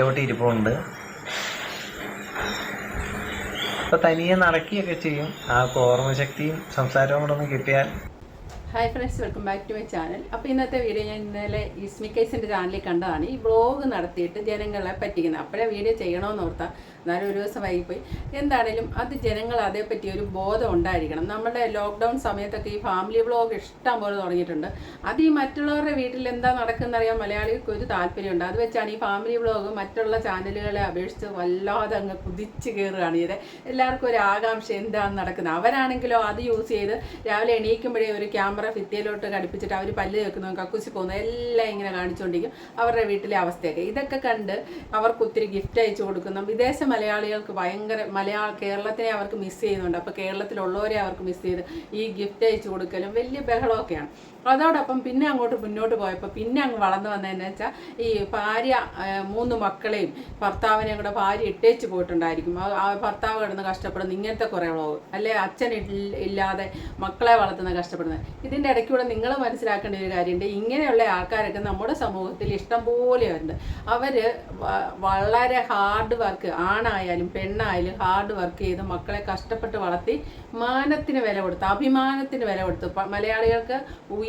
ഒറ്റവട്ടി ഇരിപ്പുണ്ട്. അപ്പൊ തനിയെ നടക്കുകയൊക്കെ ചെയ്യും. ആ ഓർമ്മശക്തിയും സംസാരവും കൂടെ ഒന്ന് കിട്ടിയാൽ hi friends welcome back to my channel അപ്പോൾ ഇന്നത്തെ വീഡിയോ ഞാൻ ഇന്നലെ ഇസ്മിക്കൈസിന്റെ ചാനലിൽ കണ്ടതാണ്. ഈ ബ്ലോഗ് നടത്തിയിട്ട് ജനങ്ങളെ പറ്റിക്കുന്നത് അപ്പോഴേ വീഡിയോ ചെയ്യണമെന്ന് ഓർത്താൽ എന്നാലും ഒരു ദിവസം വൈകിപ്പോയി. എന്താണേലും അത് ജനങ്ങൾ അതേപ്പറ്റി ഒരു ബോധം ഉണ്ടായിരിക്കണം. നമ്മുടെ ലോക്ക്ഡൗൺ സമയത്തൊക്കെ ഈ ഫാമിലി വ്ളോഗ് ഇഷ്ടം പോലെ തുടങ്ങിയിട്ടുണ്ട്. അത് ഈ മറ്റുള്ളവരുടെ വീട്ടിൽ എന്താ നടക്കുന്ന അറിയാൻ മലയാളികൾക്ക് ഒരു താല്പര്യമുണ്ട്. അത് വെച്ചാണ് ഈ ഫാമിലി വ്ളോഗ് മറ്റുള്ള ചാനലുകളെ അപേക്ഷിച്ച് വല്ലാതെ അങ്ങ് കുതിച്ച് കയറുകയാണ് ചെയ്തത്. എല്ലാവർക്കും ഒരു ആകാംക്ഷ എന്താണ് നടക്കുന്നത്. അവരാണെങ്കിലോ അത് യൂസ് ചെയ്ത് രാവിലെ എണീക്കുമ്പോഴേ ഒരു ക്യാമറ ഭിത്തിയിലോട്ട് ഘടിപ്പിച്ചിട്ട് അവർ പല്ല് വെക്കുന്നതും കക്കുശി പോകുന്നത് എല്ലാം ഇങ്ങനെ കാണിച്ചുകൊണ്ടിരിക്കും അവരുടെ വീട്ടിലെ അവസ്ഥയൊക്കെ. ഇതൊക്കെ കണ്ട് അവർക്ക് ഒത്തിരി ഗിഫ്റ്റ് അയച്ചു കൊടുക്കുന്നു. വിദേശ മലയാളികൾക്ക് ഭയങ്കര മലയാള കേരളത്തിനെ അവർക്ക് മിസ് ചെയ്യുന്നുണ്ട്. അപ്പോൾ കേരളത്തിലുള്ളവരെ അവർക്ക് മിസ് ചെയ്ത് ഈ ഗിഫ്റ്റ് അയച്ചു കൊടുക്കലും വലിയ ബഹളമൊക്കെയാണ്. അതോടൊപ്പം പിന്നെ അങ്ങോട്ട് മുന്നോട്ട് പോയപ്പോൾ പിന്നെ അങ്ങ് വളർന്നു വന്നതെന്ന് വെച്ചാൽ ഈ ഭാര്യ മൂന്ന് മക്കളെയും ഭർത്താവിനെയും കൂടെ ഭാര്യ ഇട്ടേച്ച് പോയിട്ടുണ്ടായിരിക്കും. ആ- ഭർത്താവ് കിടന്ന് കഷ്ടപ്പെടുന്ന ഇങ്ങനത്തെ കുറേ വ്ളോഗ് അല്ലെ? അച്ഛൻ ഇല്ലാതെ മക്കളെ വളർത്തുന്ന കഷ്ടപ്പെടുന്നത് ഇതിന്റെ ഇടയ്ക്കൂടെ നിങ്ങൾ മനസ്സിലാക്കേണ്ട ഒരു കാര്യമുണ്ട് ഇങ്ങനെയുള്ള ആൾക്കാരൊക്കെ നമ്മുടെ സമൂഹത്തിൽ ഇഷ്ടം പോലെ ഉണ്ട് അവർ വളരെ ഹാർഡ് വർക്ക് ആണായാലും പെണ്ണായാലും ഹാർഡ് വർക്ക് ചെയ്ത് മക്കളെ കഷ്ടപ്പെട്ട് വളർത്തി മാനത്തിന് വില കൊടുത്ത് അഭിമാനത്തിന് വില കൊടുത്ത്. മലയാളികൾക്ക് മലയാളികൾക്ക്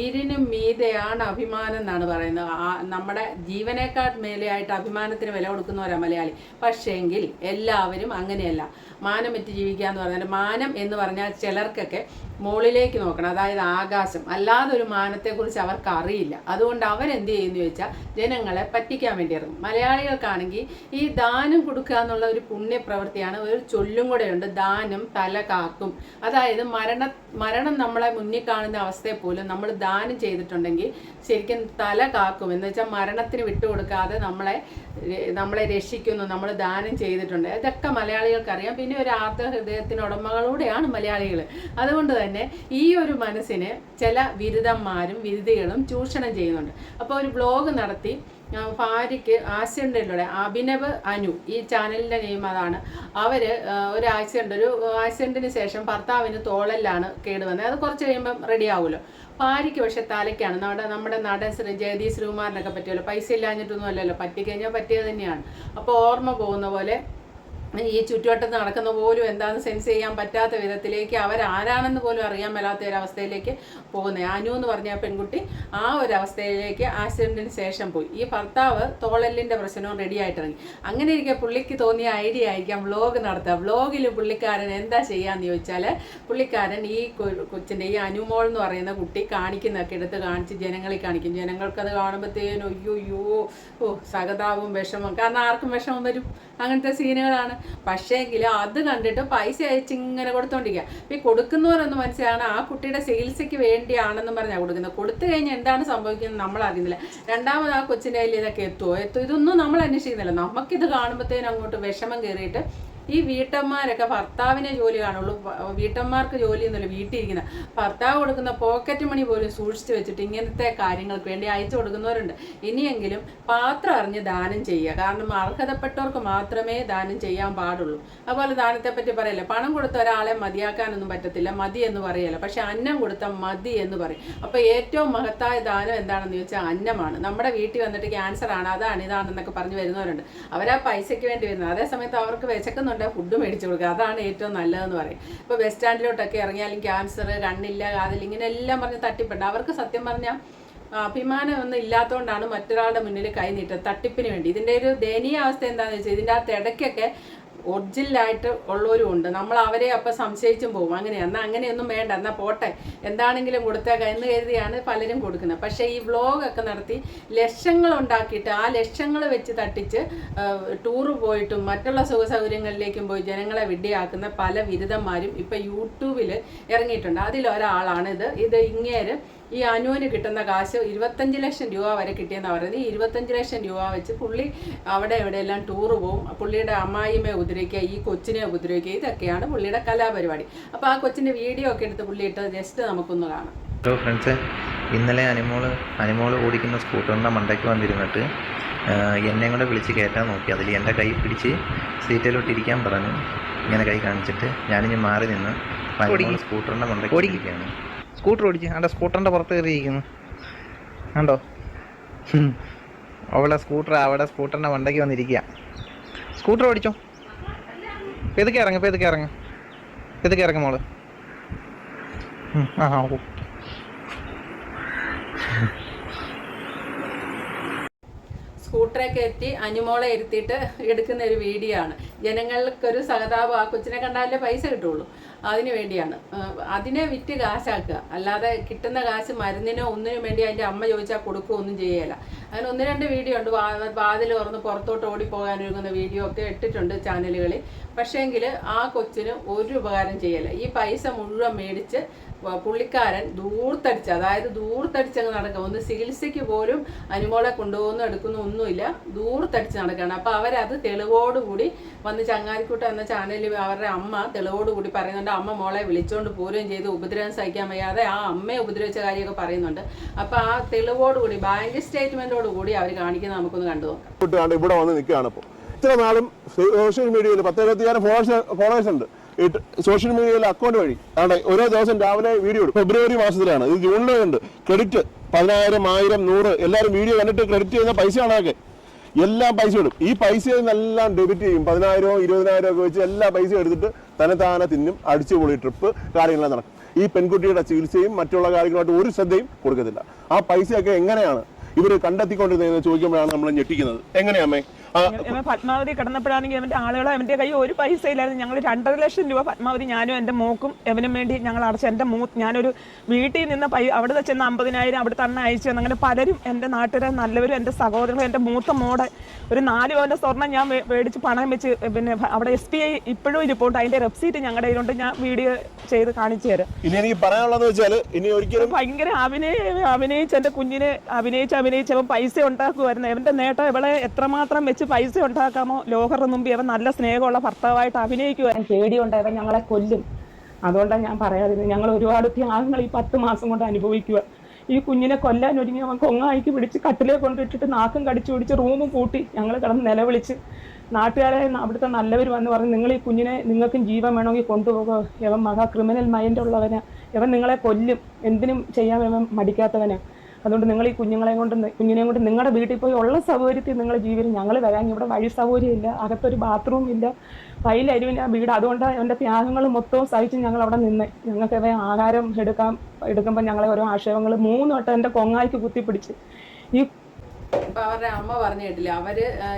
ഉയിരിനും മീതെയാണ് അഭിമാനം എന്നാണ് പറയുന്നത്. നമ്മുടെ ജീവനേക്കാൾ മേലെയായിട്ട് അഭിമാനത്തിന് വില കൊടുക്കുന്നവരാ മലയാളി. പക്ഷേങ്കിൽ എല്ലാവരും അങ്ങനെയല്ല. മാനം വെച്ച് ജീവിക്കുക എന്ന് പറഞ്ഞാൽ മാനം എന്ന് പറഞ്ഞാൽ ചിലർക്കൊക്കെ മുകളിലേക്ക് നോക്കണം. അതായത് ആകാശം. അല്ലാതെ ഒരു മാനത്തെക്കുറിച്ച് അവർക്ക് അറിയില്ല. അതുകൊണ്ട് അവരെന്ത് ചെയ്യുന്നു ചോദിച്ചാൽ ജനങ്ങളെ പറ്റിക്കാൻ വേണ്ടി ഇറങ്ങും. മലയാളികൾക്കാണെങ്കിൽ ഈ ദാനം കൊടുക്കുക എന്നുള്ള ഒരു പുണ്യപ്രവൃത്തിയാണ്. ഒരു ചൊല്ലും കൂടെയുണ്ട് ദാനം തല കാക്കും. അതായത് മരണ മരണം നമ്മളെ മുന്നിൽ കാണുന്ന അവസ്ഥയെ പോലും നമ്മൾ ദാനം ചെയ്തിട്ടുണ്ടെങ്കിൽ ശരിക്കും തല കാക്കും. എന്ന് വെച്ചാൽ മരണത്തിന് വിട്ടുകൊടുക്കാതെ നമ്മളെ നമ്മളെ രക്ഷിക്കുന്നു നമ്മൾ ദാനം ചെയ്തിട്ടുണ്ട്. ഇതൊക്കെ മലയാളികൾക്കറിയാം പിന്നെ ഒരു ആർദ്ര ഹൃദയത്തിന് മലയാളികൾ. അതുകൊണ്ട് തന്നെ ഈ ഒരു മനസ്സിന് ചില ബിരുദന്മാരും ബിരുദികളും ചൂഷണം ചെയ്യുന്നുണ്ട്. അപ്പോൾ ഒരു ബ്ലോഗ് നടത്തി ഭാര്യയ്ക്ക് ആക്സിഡന്റിലൂടെ അഭിനവ് അനു ഈ ചാനലിന്റെ നെയിം അതാണ്. അവർ ഒരു ആക്സിഡന്റ് ഒരു ആക്സിഡന്റിന് ശേഷം ഭർത്താവിന് തോളലിലാണ് കേടുവന്നത് അത് കുറച്ച് കഴിയുമ്പം റെഡി ആവുമല്ലോ. ഭാര്യയ്ക്ക് പക്ഷേ തലയ്ക്കാണ്. നമ്മുടെ നമ്മുടെ നടൻ ശ്രീ ജയതി ശ്രീകുമാറിനൊക്കെ പറ്റുമല്ലോ പൈസ ഇല്ലാഞ്ഞിട്ടൊന്നും അല്ലല്ലോ. പറ്റിക്കഴിഞ്ഞാൽ പറ്റിയത് തന്നെയാണ്. അപ്പോൾ ഓർമ്മ പോകുന്ന പോലെ ഈ ചുറ്റുവട്ടത്ത് നടക്കുന്ന പോലും എന്താണെന്ന് സെൻസ് ചെയ്യാൻ പറ്റാത്ത വിധത്തിലേക്ക് അവരാരാണെന്ന് പോലും അറിയാൻ മേലാത്ത ഒരവസ്ഥയിലേക്ക് പോകുന്നത് അനു എന്ന് പറഞ്ഞ പെൺകുട്ടി ആ ഒരു അവസ്ഥയിലേക്ക് ആക്സിഡന്റിന് ശേഷം പോയി. ഈ ഭർത്താവ് തോളലിന്റെ പ്രശ്നവും റെഡി ആയിട്ടിറങ്ങി. അങ്ങനെ ഇരിക്കെ പുള്ളിക്ക് തോന്നിയ ഐഡിയ ആയിരിക്കാം വ്ലോഗ് നടത്തുക വ്ലോഗിൽ പുള്ളിക്കാരൻ എന്താ ചെയ്യാന്ന് ചോദിച്ചാൽ പുള്ളിക്കാരൻ ഈ കൊച്ചിന്റെ ഈ അനുമോൾ എന്ന് പറയുന്ന കുട്ടി കാണിക്കുന്നതൊക്കെ എടുത്ത് കാണിച്ച് ജനങ്ങളെ കാണിക്കും. ജനങ്ങൾക്കത് കാണുമ്പോഴത്തേനും അയ്യോ അയ്യോ ഓ സഹതാവും വിഷമം. കാരണം ആർക്കും വിഷമം വരും. അങ്ങനത്തെ സീനുകളാണ് പക്ഷേങ്കിൽ അത് കണ്ടിട്ട് പൈസ അയച്ച് ഇങ്ങനെ കൊടുത്തോണ്ടിരിക്കുക അപ്പോൾ ഈ കൊടുക്കുന്നവരൊന്ന് മനസ്സിലാണ് ആ കുട്ടിയുടെ ചികിത്സയ്ക്ക് വേണ്ടിയാണെന്നും പറഞ്ഞാൽ കൊടുക്കുന്നത്. കൊടുത്തു കഴിഞ്ഞാൽ എന്താണ് സംഭവിക്കുന്നത് നമ്മൾ അറിയുന്നില്ല. രണ്ടാമത് ആ കൊച്ചിന്റെ കയ്യിൽ ഇതൊക്കെ എത്തുമോ എത്തുമോ ഇതൊന്നും നമ്മൾ അന്വേഷിക്കുന്നില്ല. നമുക്കിത് കാണുമ്പോഴത്തേനും അങ്ങോട്ട് വിഷമം കയറിയിട്ട് ഈ വീട്ടമ്മമാരൊക്കെ ഭർത്താവിനെ ജോലി കാണുള്ളൂ. വീട്ടമ്മമാർക്ക് ജോലി എന്നല്ല വീട്ടിലിരിക്കുന്ന. ഭർത്താവ് കൊടുക്കുന്ന പോക്കറ്റ് മണി പോലും സൂക്ഷിച്ചു വെച്ചിട്ട് ഇങ്ങനത്തെ കാര്യങ്ങൾക്ക് വേണ്ടി അയച്ചു കൊടുക്കുന്നവരുണ്ട്. ഇനിയെങ്കിലും പാത്രം അറിഞ്ഞ് ദാനം ചെയ്യുക. കാരണം അർഹതപ്പെട്ടവർക്ക് മാത്രമേ ദാനം ചെയ്യാൻ പാടുള്ളൂ. അതുപോലെ ദാനത്തെപ്പറ്റി പറയല്ലേ പണം കൊടുത്ത ഒരാളെ മതിയാക്കാനൊന്നും പറ്റത്തില്ല. മതി എന്ന് പറയല്ല. പക്ഷെ അന്നം കൊടുത്ത മതി എന്ന് പറയും. അപ്പോൾ ഏറ്റവും മഹത്തായ ദാനം എന്താണെന്ന് ചോദിച്ചാൽ അന്നമാണ്. നമ്മുടെ വീട്ടിൽ വന്നിട്ട് ക്യാൻസർ ആണ് അതാണ് ഇതാണെന്നൊക്കെ പറഞ്ഞ് വരുന്നവരുണ്ട്. അവരാ പൈസയ്ക്ക് വേണ്ടി വരുന്നത്. അതേസമയത്ത് അവർക്ക് അവർക്ക് വിശക്കുന്നുണ്ട് ഫുഡ് മേടിച്ചു കൊടുക്കുക. അതാണ് ഏറ്റവും നല്ലതെന്ന് പറയും. ഇപ്പോൾ ബസ് സ്റ്റാൻഡിലോട്ടൊക്കെ ഇറങ്ങിയാലും ക്യാൻസർ കണ്ണില്ല കാതിൽ ഇങ്ങനെ എല്ലാം പറഞ്ഞ് തട്ടിപ്പുണ്ട്. അവർക്ക് സത്യം പറഞ്ഞാൽ അഭിമാനം ഒന്നും ഇല്ലാത്തതുകൊണ്ടാണ് മറ്റൊരാളുടെ മുന്നിൽ കൈ നീട്ടുക തട്ടിപ്പിന് വേണ്ടി. ഇതിന്റെ ഒരു ദയനീയ അവസ്ഥ എന്താണെന്ന് വെച്ചാൽ ഇതിന്റെ അകത്ത് ഇടയ്ക്കൊക്കെ ഒറിജിനലായിട്ട് ഉള്ളവരും ഉണ്ട്. നമ്മൾ അവരെ അപ്പം സംശയിച്ചും പോകും. അങ്ങനെയാണ് എന്നാൽ അങ്ങനെയൊന്നും വേണ്ട. എന്നാൽ പോട്ടെ. എന്താണെങ്കിലും കൊടുത്തേക്കാം എന്ന് കരുതിയാണ് പലരും കൊടുക്കുന്നത്. പക്ഷേ ഈ വ്ളോഗൊക്കെ നടത്തി ലക്ഷങ്ങൾ ഉണ്ടാക്കിയിട്ട് ആ ലക്ഷങ്ങൾ വെച്ച് തട്ടിച്ച് ടൂറ് പോയിട്ടും മറ്റുള്ള സുഖ സൗകര്യങ്ങളിലേക്കും പോയി ജനങ്ങളെ വിഡ്ഢിയാക്കുന്ന പല ബിരുദന്മാരും ഇപ്പം യൂട്യൂബിൽ ഇറങ്ങിയിട്ടുണ്ട്. അതിലൊരാളാണ് ഇത്. ഇത് ഇങ്ങേര് ഈ അനുവിന് കിട്ടുന്ന കാശ് ഇരുപത്തഞ്ച് ലക്ഷം രൂപ വരെ കിട്ടിയെന്ന് പറയുന്നത്. ഈ ഇരുപത്തഞ്ച് ലക്ഷം രൂപ വെച്ച് പുള്ളി അവിടെ എവിടെയെല്ലാം ടൂറ് പോവും. പുള്ളിയുടെ അമ്മായിമ്മയെ ഉപദ്രവിക്കുക ഈ കൊച്ചിനെ ഉപദ്രവിക്കുക ഇതൊക്കെയാണ് പുള്ളിയുടെ കലാപരിപാടി. അപ്പോൾ ആ കൊച്ചിന്റെ വീഡിയോ ഒക്കെ എടുത്ത് പുള്ളി ഇട്ട് ജസ്റ്റ് നമുക്കൊന്ന് കാണാം. ഹലോ ഫ്രണ്ട്സ് ഇന്നലെ അനിമോൾ അനിമോൾ ഓടിക്കുന്ന സ്കൂട്ടറിന്റെ മണ്ടയ്ക്ക് വന്നിരുന്നിട്ട് എന്നെ കൂടെ വിളിച്ച് കയറ്റാൻ നോക്കി. അതിൽ എന്റെ കൈ പിടിച്ച് സീറ്റിലോട്ട് ഇരിക്കാൻ പറഞ്ഞു. ഇങ്ങനെ കൈ കാണിച്ചിട്ട് ഞാനിനി മാറി നിന്ന് സ്കൂട്ടറിന്റെ മണ്ടയ്ക്ക് ഇരിക്കുകയാണ്. സ്കൂട്ടർ ഓടിച്ച് അവന്റെ സ്കൂട്ടറിന്റെ പുറത്ത് കയറിയിരിക്കുന്നു. കണ്ടോ? അവളെ സ്കൂട്ടർ അവിടെ സ്കൂട്ടറിന്റെ മണ്ടയ്ക്ക് വന്നിരിക്കുക സ്കൂട്ടർ ഓടിച്ചോ? ഇതൊക്കെ ഇറങ്ങും ഇതൊക്കെ ഇറങ്ങും. ഇതൊക്കെ ഇറങ്ങും മോൾ. ആ ആ, ഓ കയറ്റി അനുമോളെ ഇരുത്തിയിട്ട് എടുക്കുന്ന ഒരു വീഡിയോ ആണ്. ജനങ്ങൾക്കൊരു സഹതാപം ആ കൊച്ചിനെ കണ്ടാലേ പൈസ കിട്ടുള്ളൂ. അതിന് വേണ്ടിയാണ്. അതിനെ വിറ്റ് കാശാക്കുക. അല്ലാതെ കിട്ടുന്ന കാശ് മരുന്നിനോ ഒന്നിനും വേണ്ടി അതിന്റെ അമ്മ ചോദിച്ചാൽ കൊടുക്കുക ഒന്നും ചെയ്യല. അങ്ങനെ ഒന്ന് രണ്ട് വീഡിയോ ഉണ്ട്. വാതിൽ തുറന്ന് പുറത്തോട്ട് ഓടിപ്പോകാൻ ഒരുങ്ങുന്ന വീഡിയോ ഒക്കെ ഇട്ടിട്ടുണ്ട് ചാനലുകളിൽ പക്ഷേങ്കിൽ ആ കൊച്ചിന് ഒരു ഉപകാരം ചെയ്യല. ഈ പൈസ മുഴുവൻ മേടിച്ച് പുള്ളിക്കാരൻ ദൂർത്തടിച്ച് അതായത് ദൂർത്തടിച്ചങ്ങ് നടക്കുക ഒന്ന് ചികിത്സയ്ക്ക് പോലും അനുമോളെ കൊണ്ടുപോകുന്നു എടുക്കുന്നു ഒന്നുമില്ല. ദൂർത്തടിച്ച് നടക്കുകയാണ്. അപ്പോൾ അവരത് തെളിവോടുകൂടി വന്ന് ചങ്ങാരിക്കൂട്ട എന്ന ചാനലിൽ അവരുടെ അമ്മ തെളിവോടുകൂടി പറയുന്നുണ്ട് അമ്മ മോളെ വിളിച്ചുകൊണ്ട് പോരുകയും ചെയ്ത്. ഉപദ്രവം സഹിക്കാൻ വയ്യാതെ ആ അമ്മയെ ഉപദ്രവിച്ച കാര്യമൊക്കെ പറയുന്നുണ്ട്. അപ്പോൾ ആ തെളിവോടുകൂടി ബാങ്ക് സ്റ്റേറ്റ്മെന്റോടുകൂടി അവർ കാണിക്കുന്നത് നമുക്കൊന്ന് കണ്ടു നോക്കാം. ഇവിടെ വന്ന് നിൽക്കുകയാണ് ഇത്ര നാളും സോഷ്യൽ മീഡിയയിൽ പത്ത് ഇരുപത്തിയാറ് ഫോളോവേഴ്സ് ഫോളോവേഴ്സ് ഉണ്ട്. സോഷ്യൽ മീഡിയയിലെ അക്കൗണ്ട് വഴി. അവിടെ ഓരോ ദിവസം രാവിലെ വീഡിയോ ഇടും. ഫെബ്രുവരി മാസത്തിലാണ്. ഇത് ജൂണിലുണ്ട് ക്രെഡിറ്റ് പതിനായിരം ആയിരം നൂറ് എല്ലാവരും വീഡിയോ കണ്ടിട്ട് ക്രെഡിറ്റ് ചെയ്യുന്ന പൈസയാണ് അതൊക്കെ. എല്ലാം പൈസ ഇടും. ഈ പൈസയിൽ നിന്നെല്ലാം ഡെബിറ്റ് ചെയ്യും. പതിനായിരമോ ഇരുപതിനായിരം ഒക്കെ വെച്ച് എല്ലാ പൈസയും എടുത്തിട്ട് തന്നെ താനെ തിന്നും അടിച്ചു പൊളി ട്രിപ്പ് കാര്യങ്ങളെല്ലാം നടക്കും. ഈ പെൺകുട്ടിയുടെ ചികിത്സയും മറ്റുള്ള കാര്യങ്ങളുമായിട്ട് ഒരു ശ്രദ്ധയും കൊടുക്കത്തില്ല. ആ പൈസയൊക്കെ എങ്ങനെയാണ് ഇവർ കണ്ടെത്തിക്കൊണ്ടിരുന്നതെന്ന് ചോദിക്കുമ്പോഴാണ് നമ്മൾ ഞെട്ടിക്കുന്നത്. എങ്ങനെയാമേ ഇവൻ പത്മാവതി കിടന്നപ്പോഴാണെങ്കിൽ അവന്റെ ആളുകൾ അവന്റെ കയ്യിൽ ഒരു പൈസ ഇല്ലായിരുന്നു. ഞങ്ങൾ രണ്ടര ലക്ഷം രൂപ പത്മാവതി ഞാനും എന്റെ മോക്കും എവനും വേണ്ടി ഞങ്ങൾ അടച്ച എന്റെ മൂ ഞാനൊരു വീട്ടിൽ നിന്ന് പൈ അവിടെ ചെന്ന് അമ്പതിനായിരം അവിടെ തന്നെ അയച്ചു തന്നു. അങ്ങനെ പലരും എന്റെ നാട്ടുകാരെ നല്ലവരും എന്റെ സഹോദരങ്ങളും എന്റെ മൂത്ത മോടെ ഒരു നാല് പവന്റെ സ്വർണം ഞാൻ മേടിച്ച് പണം വെച്ച് പിന്നെ അവിടെ എസ് ബി ഐ ഇപ്പോഴും ഇരിപ്പുണ്ട്. അതിന്റെ റെസിപ്റ്റ് ഞങ്ങളുടെ കയ്യിലുണ്ട്. ഞാൻ വീഡിയോ ചെയ്ത് കാണിച്ചു തരാം. ഇനി എനിക്ക് പറയാനുള്ളതെന്ന് വെച്ചാൽ ഇനി ഒരിക്കലും ഭയങ്കര അഭിനയ അഭിനയിച്ച് എന്റെ കുഞ്ഞിനെ അഭിനയിച്ച് അഭിനയിച്ച് അവൻ പൈസ ഉണ്ടാക്കുമായിരുന്നു അവന്റെ നേട്ടം ഇവളെ എത്രമാത്രം വെച്ച് പൈസ ഉണ്ടാക്കാമോ? ലോഹർ മുമ്പ് അവൻ നല്ല സ്നേഹമുള്ള ഭർത്താവായിട്ട് അഭിനയിക്കുക പേടിയുണ്ട് അവൻ ഞങ്ങളെ കൊല്ലും. അതുകൊണ്ടാണ് ഞാൻ പറയാതിരുന്നത്. ഞങ്ങൾ ഒരുപാട് ത്യാഗങ്ങൾ ഈ പത്ത് മാസം കൊണ്ട് അനുഭവിക്കുക. ഈ കുഞ്ഞിനെ കൊല്ലാൻ ഒരുങ്ങി അവൻ കൊങ്ങായിക്ക് പിടിച്ച് കട്ടിലേ കൊണ്ടിട്ടിട്ട് നാക്കും കടിച്ചു പിടിച്ച് റൂമും പൂട്ടി ഞങ്ങൾ കിടന്ന് നിലവിളിച്ച്. നാട്ടുകാരെ അവിടുത്തെ നല്ലവർ വന്ന് പറഞ്ഞ് നിങ്ങൾ ഈ കുഞ്ഞിനെ നിങ്ങൾക്കും ജീവൻ വേണമെങ്കിൽ കൊണ്ടുപോകുക ഇവൻ മഹാ ക്രിമിനൽ മൈൻഡ് ഉള്ളവനാ ഇവൻ നിങ്ങളെ കൊല്ലും. എന്തിനും ചെയ്യാൻ ഇവൻ മടിക്കാത്തവനാ. അതുകൊണ്ട് നിങ്ങൾ ഈ കുഞ്ഞുങ്ങളെ കൊണ്ട് കുഞ്ഞിനെയും കൊണ്ട് നിങ്ങളുടെ വീട്ടിൽ പോയി ഉള്ള സൗകര്യത്തിൽ നിങ്ങൾ ജീവിതം. ഞങ്ങൾ വരാൻ ഇവിടെ വഴി സൗകര്യമില്ല. അകത്തൊരു ബാത്റൂം ഇല്ല. കയ്യിലരുവിന് ആ വീട്. അതുകൊണ്ട് അവന്റെ ത്യാഗങ്ങൾ മൊത്തവും സഹിച്ച് ഞങ്ങൾ അവിടെ നിന്ന്. ഞങ്ങൾക്ക് ആഹാരം എടുക്കാൻ എടുക്കുമ്പോൾ ഞങ്ങളെ ഓരോ ആക്ഷേപങ്ങൾ മൂന്ന് വട്ടം എന്റെ കൊങ്ങായിക്ക് കുത്തിപ്പിടിച്ച്. ഈ അവരുടെ അമ്മ പറഞ്ഞു കേട്ടില്ല? അവർ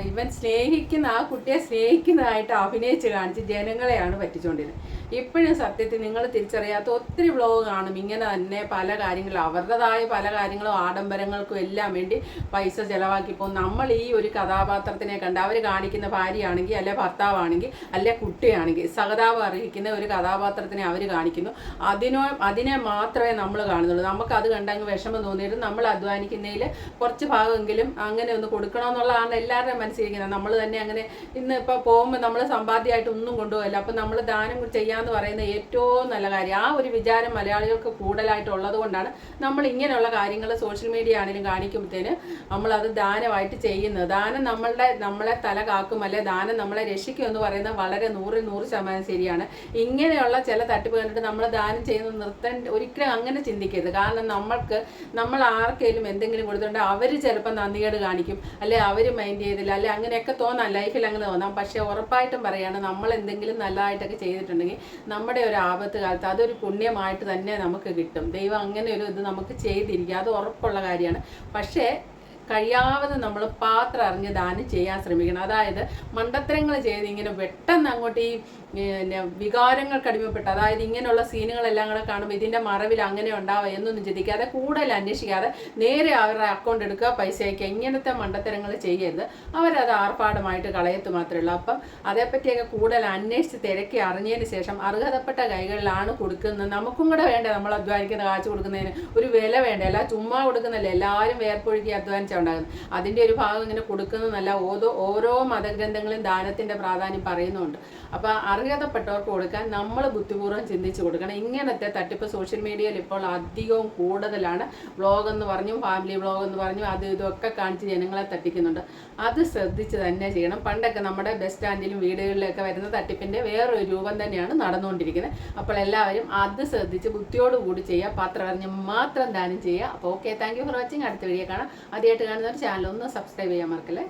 ഇവൻ സ്നേഹിക്കുന്ന ആ കുട്ടിയെ സ്നേഹിക്കുന്നതായിട്ട് അഭിനയിച്ച് കാണിച്ച് ജനങ്ങളെയാണ് പറ്റിച്ചുകൊണ്ടിരുന്നത് ഇപ്പോഴും സത്യത്തിൽ നിങ്ങൾ തിരിച്ചറിയാത്ത ഒത്തിരി വ്ലോഗ് കാണും. ഇങ്ങനെ തന്നെ പല കാര്യങ്ങളും അവരുടേതായ പല കാര്യങ്ങളും ആഡംബരങ്ങൾക്കും എല്ലാം വേണ്ടി പൈസ ചിലവാക്കി പോകും. നമ്മൾ ഈ ഒരു കഥാപാത്രത്തിനെ കണ്ട് അവർ കാണിക്കുന്ന ഭാര്യയാണെങ്കിൽ അല്ലെ ഭർത്താവാണെങ്കിൽ അല്ലെ കുട്ടിയാണെങ്കിൽ സഹതാവ് അർഹിക്കുന്ന ഒരു കഥാപാത്രത്തിനെ അവർ കാണിക്കുന്നു. അതിനോ അതിനെ മാത്രമേ നമ്മൾ കാണുന്നുള്ളൂ. നമുക്ക് അത് കണ്ടങ്ങ് വിഷമം തോന്നിയിട്ട് നമ്മൾ അധ്വാനിക്കുന്നതിൽ കുറച്ച് ഭാഗമെങ്കിലും അങ്ങനെ ഒന്ന് കൊടുക്കണമെന്നുള്ളതാണ് എല്ലാവരുടെയും മനസ്സിലിരിക്കുന്നത്. നമ്മൾ തന്നെ അങ്ങനെ ഇന്ന് ഇപ്പോൾ പോകുമ്പോൾ നമ്മൾ സമ്പാദ്യമായിട്ട് ഒന്നും കൊണ്ടുപോകില്ല. അപ്പം നമ്മൾ ദാനം ചെയ്യാന്ന് പറയുന്ന ഏറ്റവും നല്ല കാര്യം. ആ ഒരു വിചാരം മലയാളികൾക്ക് കൂടുതലായിട്ടുള്ളത് കൊണ്ടാണ് നമ്മൾ ഇങ്ങനെയുള്ള കാര്യങ്ങൾ സോഷ്യൽ മീഡിയ ആണെങ്കിലും കാണിക്കുമ്പോഴത്തേന് നമ്മളത് ദാനമായിട്ട് ചെയ്യുന്നത്. ദാനം നമ്മളുടെ നമ്മളെ തല കാക്കും അല്ലെ ദാനം നമ്മളെ രക്ഷിക്കും എന്ന് പറയുന്നത് വളരെ നൂറിൽ നൂറ് ശതമാനം ശരിയാണ്. ഇങ്ങനെയുള്ള ചില തട്ടിപ്പ് കണ്ടിട്ട് നമ്മൾ ദാനം ചെയ്യുന്നത് നിർത്താൻ ഒരിക്കലും അങ്ങനെ ചിന്തിക്കരുത്. കാരണം നമ്മൾക്ക് നമ്മൾ ആർക്കെങ്കിലും എന്തെങ്കിലും കൊടുത്തിട്ടുണ്ടെങ്കിൽ അവർ ചിലപ്പോൾ നന്ദികേട് കാണിക്കും. അല്ലെ അവർ മൈൻഡ് ചെയ്തില്ല അല്ലെ അങ്ങനെയൊക്കെ തോന്നാം ലൈഫിൽ അങ്ങനെ തോന്നാം. പക്ഷേ ഉറപ്പായിട്ടും പറയാണ് നമ്മൾ എന്തെങ്കിലും നല്ലതായിട്ടൊക്കെ ചെയ്തിട്ടുണ്ടെങ്കിൽ നമ്മുടെ ഒരു ആപത്ത് കാലത്ത് അതൊരു പുണ്യമായിട്ട് തന്നെ നമുക്ക് കിട്ടും. ദൈവം അങ്ങനെ ഒരു ഇത് നമുക്ക് ചെയ്തിരിക്കുക. അത് ഉറപ്പുള്ള കാര്യമാണ്. പക്ഷേ കഴിയാവുന്ന നമ്മൾ പാത്രം അറിഞ്ഞ് ദാനം ചെയ്യാൻ ശ്രമിക്കണം. അതായത് മണ്ടത്തരങ്ങൾ ചെയ്ത് ഇങ്ങനെ പെട്ടെന്ന് അങ്ങോട്ട് ഈ പിന്നെ വികാരങ്ങൾക്ക് അടിമപ്പെട്ട് അതായത് ഇങ്ങനെയുള്ള സീനുകളെല്ലാം കൂടെ കാണുമ്പോൾ ഇതിന്റെ മറവിൽ അങ്ങനെ ഉണ്ടാവുക എന്നൊന്നും ചിന്തിക്കാതെ കൂടുതൽ അന്വേഷിക്കാതെ നേരെ അവരുടെ അക്കൗണ്ട് എടുക്കുക പൈസ അയക്കുക ഇങ്ങനത്തെ മണ്ടത്തരങ്ങൾ ചെയ്യരുത്. അവരത് ആർഭാടമായിട്ട് കളയത്ത് മാത്രമേ ഉള്ളൂ അപ്പം അതേപ്പറ്റിയൊക്കെ കൂടുതൽ അന്വേഷിച്ച് തിരക്കി അറിഞ്ഞതിന് ശേഷം അർഹതപ്പെട്ട കൈകളിലാണ് കൊടുക്കുന്നത്. നമുക്കും കൂടെ വേണ്ടേ? നമ്മൾ അധ്വാനിക്കുന്ന കാശ് കൊടുക്കുന്നതിന് ഒരു വില വേണ്ട? അല്ല ചുമ്മാ കൊടുക്കുന്നല്ല എല്ലാവരും വേർപ്പൊഴുകി അധ്വാനിച്ചാണ് ഉണ്ടാകുന്നത് അതിന്റെ ഒരു ഭാഗം ഇങ്ങനെ കൊടുക്കുന്നതല്ല. ഓരോ ഓരോ മതഗ്രന്ഥങ്ങളും ദാനത്തിന്റെ പ്രാധാന്യം പറയുന്നുണ്ട്. അപ്പോൾ അർഹതപ്പെട്ടവർക്ക് കൊടുക്കാൻ നമ്മൾ ബുദ്ധിപൂർവം ചിന്തിച്ചു കൊടുക്കണം. ഇങ്ങനത്തെ തട്ടിപ്പ് സോഷ്യൽ മീഡിയയിൽ ഇപ്പോൾ അധികവും കൂടുതലാണ്. വ്ളോഗ് എന്ന് പറഞ്ഞു ഫാമിലി വ്ളോഗ് എന്ന് പറഞ്ഞു അത് ഇതൊക്കെ കാണിച്ച് ജനങ്ങളെ തട്ടിക്കുന്നുണ്ട്. അത് ശ്രദ്ധിച്ച് തന്നെ ചെയ്യണം. പണ്ടൊക്കെ നമ്മുടെ ബസ് സ്റ്റാൻഡിലും വീടുകളിലൊക്കെ വരുന്ന തട്ടിപ്പിന്റെ വേറൊരു രൂപം തന്നെയാണ് നടന്നുകൊണ്ടിരിക്കുന്നത്. അപ്പോൾ എല്ലാവരും അത് ശ്രദ്ധിച്ച് ബുദ്ധിയോടുകൂടി ചെയ്യുക പാത്രം അറിഞ്ഞ് മാത്രം ദാനം ചെയ്യുക. അപ്പോൾ okay thank you for watching അടുത്ത വീഡിയോ കാണാം. ആദ്യമായിട്ട് കാണുന്നവർ ചാനൽ ഒന്ന് സബ്സ്ക്രൈബ് ചെയ്യാൻ മറക്കല്ലേ?